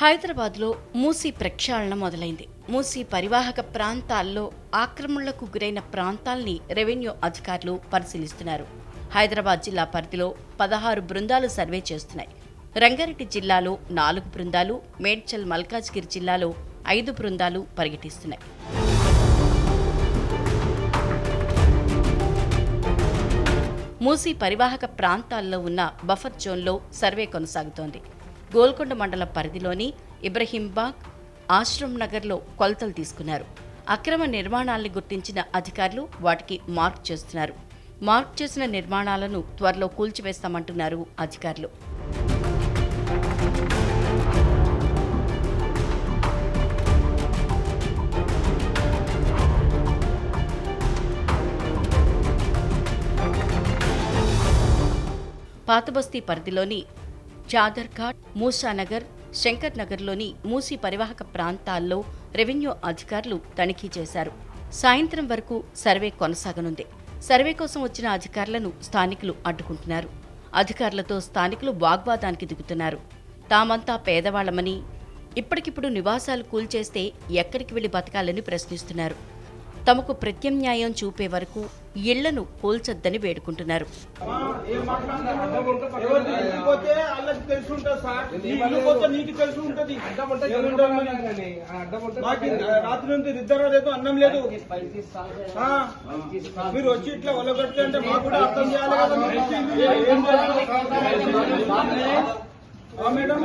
హైదరాబాద్లో మూసీ ప్రక్షాళన మొదలైంది. మూసీ పరివాహక ప్రాంతాల్లో ఆక్రమణలకు గురైన ప్రాంతాల్ని రెవెన్యూ అధికారులు పరిశీలిస్తున్నారు. హైదరాబాద్ జిల్లా పరిధిలో పదహారు బృందాలు సర్వే చేస్తున్నాయి. రంగారెడ్డి జిల్లాలో నాలుగు బృందాలు మేడ్చల్ మల్కాజ్గిరి జిల్లాలో ఐదు బృందాలు పర్యటిస్తున్నాయి. మూసీ పరివాహక ప్రాంతాల్లో ఉన్న బఫర్ జోన్లో సర్వే కొనసాగుతోంది. గోల్కొండ మండల పరిధిలోని ఇబ్రహీంబాగ్ ఆశ్రమ్ నగర్లో కొలతలు తీసుకున్నారు. అక్రమ నిర్మాణాల్ని గుర్తించిన అధికారులు వాటికి మార్క్ చేస్తున్నారు. మార్క్ చేసిన నిర్మాణాలను త్వరలో కూల్చివేస్తామంటున్నారు అధికారులు. పాతబస్తీ పరిధిలోని చాదర్ఘాట్ మూసానగర్ శంకర్ నగర్లోని మూసీ పరివాహక ప్రాంతాల్లో రెవెన్యూ అధికారులు తనిఖీ చేశారు. సాయంత్రం వరకు సర్వే కొనసాగనుంది. సర్వే కోసం వచ్చిన అధికారులను స్థానికులు అడ్డుకుంటున్నారు. అధికారులతో స్థానికులు వాగ్వాదానికి దిగుతున్నారు. తామంతా పేదవాళ్ళమని ఇప్పటికిప్పుడు నివాసాలు కూల్చేస్తే ఎక్కడికి వెళ్ళి బతకాలని ప్రశ్నిస్తున్నారు. తమకు ప్రత్యామ్నాయం చూపే వరకు ఇళ్ళను కోల్చొద్దని వేడుకుంటున్నారు. అన్నం లేదు మీరు వచ్చి ఇట్లా ఒలగొట్టి అంటే మాకు కూడా అర్థం చేయాలి కదా. మీరు.